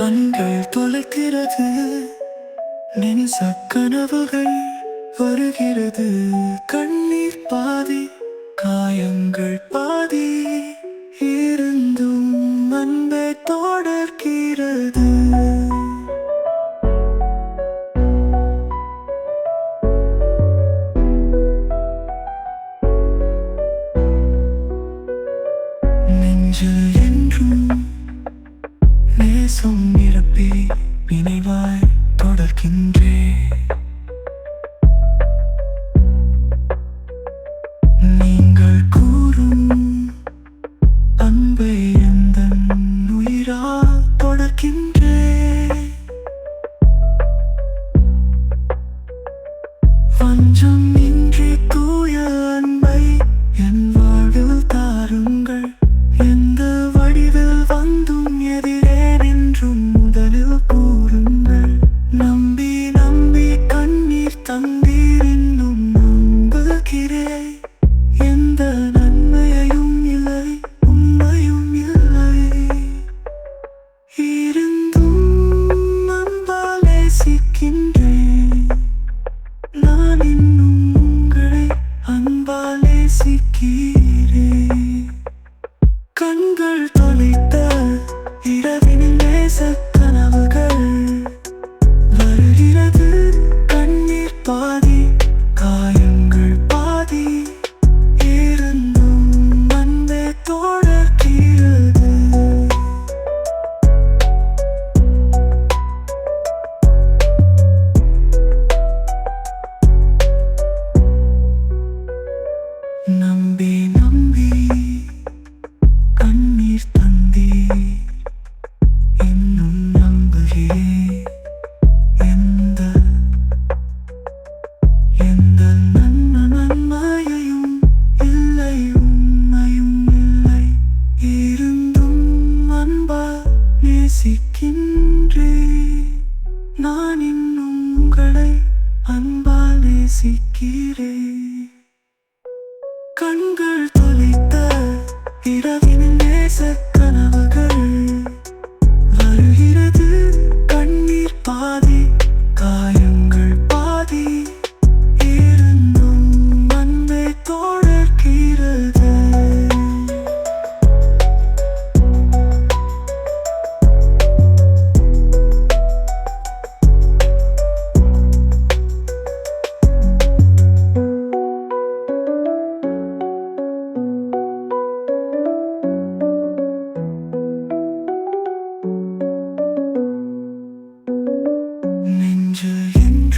கண்கள் தொலைக்கிறது நினைச கனவுகள் வருகிறது. கண்ணீர் பாதி தேசம் நிரப்பி நினைவாய் தொடர்கின்றே. நீங்கள் கூறும் அன்பை எந்த உயிரா தொடர்கின்றே. வஞ்சம் இன்றி நேசிக்கின்றே நான் இன்னும் உங்களை அன்பால் நேசிக்கிறேன்.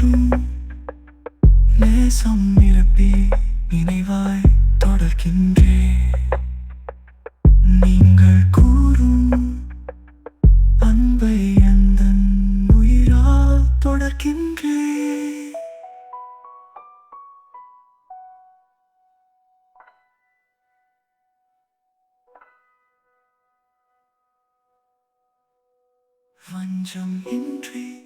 என்றும் நேசம் நிரப்பி நினைவாய் தொடர்கின்றே. நீங்கள் கூறும் அன்பை அந்த உயிரால் வஞ்சம் இன்றி